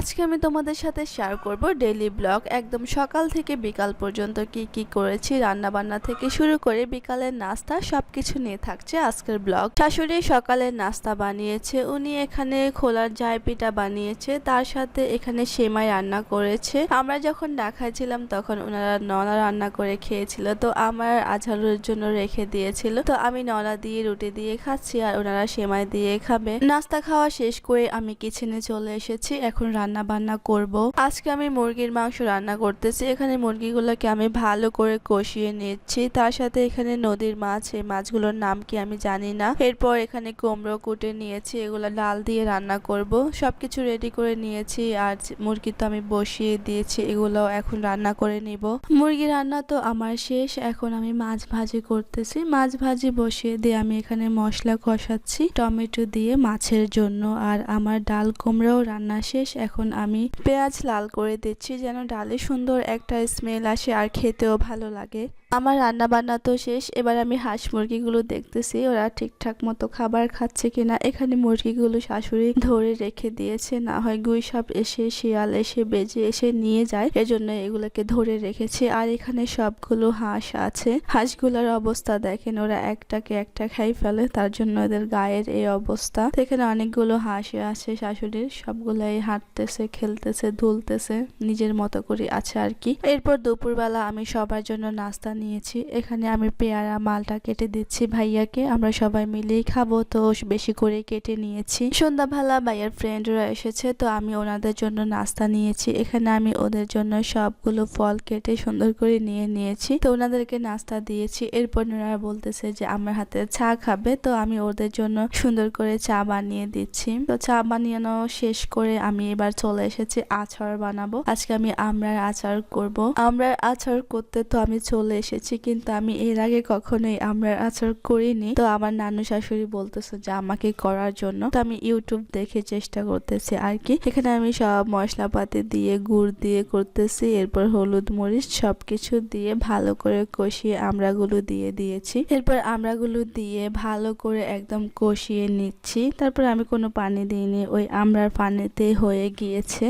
আজকে আমি তোমাদের সাথে শেয়ার করব ডেইলি ব্লগ একদম সকাল থেকে বিকাল পর্যন্ত কি কি করেছি রান্না বান্না থেকে শুরু করে বিকালের নাস্তা সবকিছু নিয়ে থাকছে আজকের ব্লগ শাশুড়ি সকালের নাস্তা বানিয়েছে, উনি এখানে খোলার জায় বানিয়েছে, তার সাথে এখানে সেমাই রান্না করেছে। আমরা যখন দেখাইছিলাম তখন ওনারা নলা রান্না করে খেয়েছিল, তো আমার আঝারের জন্য রেখে দিয়েছিল। তো আমি নলা দিয়ে, রুটি দিয়ে খাচ্ছি আর ওনারা সেমাই দিয়ে খাবে। নাস্তা খাওয়া শেষ করে আমি কিচেনে চলে এসেছি, এখন রান্না বান্না করব। আজকে আমি মুরগির মাংস রান্না করতেছি। এখানে মুরগিগুলোকে আমি ভালো করে কষিয়ে নিচ্ছি। তার সাথে এখানে নদীর মাছ, এই মাছগুলোর নাম কি আমি জানি না। এরপর এখানে কুমড়ো কুটে নিয়েছি, এগুলো ডাল দিয়ে রান্না করব। সবকিছু রেডি করে নিয়েছি আর মুরগি তো আমি বসিয়ে দিয়েছি, এগুলো এখন রান্না করে নিব। মুরগি রান্না তো আমার শেষ, এখন আমি মাছ ভাজি করতেছি। মাছ ভাজি বসিয়ে দিয়ে আমি এখানে মশলা কষাচ্ছি, টমেটো দিয়ে মাছের জন্য। আর আমার ডাল কুমড়াও রান্না শেষ, এখন আমি পেঁয়াজ লাল করে দিচ্ছি, যেন ডালে সুন্দর একটা স্মেল আসে আর খেতেও ভালো লাগে। আমার রান্না বান্না তো শেষ, এবার আমি হাঁস মুরগিগুলো দেখতেছি, ওরা ঠিকঠাক মতো খাবার খাচ্ছে কিনা। এখানে মুরগিগুলো শাশুড়ি ধরে রেখে দিয়েছে, না হয় গুই সাপ এসে, শিয়াল এসে, বেজে এসে নিয়ে যায়, এজন্য এগুলোকে ধরে রেখেছে। আর এখানে সবগুলো হাঁস আছে। হাঁসগুলোর অবস্থা দেখেন, ওরা একটাকে একটা খাই ফেলে, তার জন্য ওদের গায়ের এই অবস্থা। এখানে অনেকগুলো হাঁসি আছে শাশুড়ির, সবগুলাই হাঁটতেছে, খেলতেছে ধুলতেছে নিজের মতো করে আছে আর কি। এরপর দুপুরবেলা আমি সবার জন্য নাস্তা নিয়েছি এখানে আমি পেয়ারা, মালটা কেটে দিচ্ছি ভাইয়াকে। আমরা সবাই মিলেই খাব, তো বেশি করে কেটে নিয়েছি। সন্ধ্যাবেলা ভাইয়ার ফ্রেন্ডরা এসেছে, তো আমি ওনাদের জন্য নাস্তা নিয়েছি। এখানে আমি ওদের জন্য সবগুলো ফল কেটে সুন্দর করে নিয়ে নিয়েছি। তো ওনাদেরকে নাস্তা দিয়েছি। এরপর ওনারা বলতেছে যে, আমার হাতে চা খাবে। তো আমি ওদের জন্য সুন্দর করে চা বানিয়ে দিচ্ছি। তো চা বানিয়ানো শেষ করে আমি এবার চলে এসেছি আচার বানাবো। আজকে আমি আমরার আচার করব। আমরার আচার করতে তো আমি চলে এসেছি কিন্তু আমি এর আগে কখনোই আমরার আচার করিনি। তো আমার নানু শাশুড়ি বলতেছে যে, আমাকে করার জন্য। তো আমি ইউটিউব দেখে চেষ্টা করতেছি আর কি। এখানে আমি সব মশলাপাতি দিয়ে, গুড় দিয়ে করতেছি, এরপর হলুদ মরিচ সব কিছু দিয়ে ভালো করে কষিয়ে আমড়াগুলো দিয়ে দিয়েছি। এরপর আমড়াগুলো দিয়ে ভালো করে একদম কষিয়ে নিচ্ছি। তারপর আমি কোনো পানি দিইনি, ওই আমড়ার পানিতে হয়ে গিয়েছে।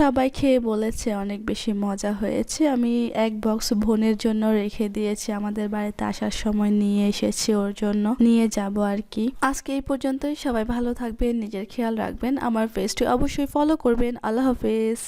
সবাই খেয়ে বলেছে, অনেক বেশি মজা হয়েছে। আমি এক বক্স বোনের জন্য রেখে দিয়েছি, আমাদের বাড়িতে আসার সময় নিয়ে এসেছি ওর জন্য। নিয়ে যাব আর কি। আজকে এই পর্যন্তই। সবাই ভালো থাকবেন, নিজের খেয়াল রাখবেন, আমার পেজটি অবশ্যই ফলো করবেন। আল্লাহ হাফেজ।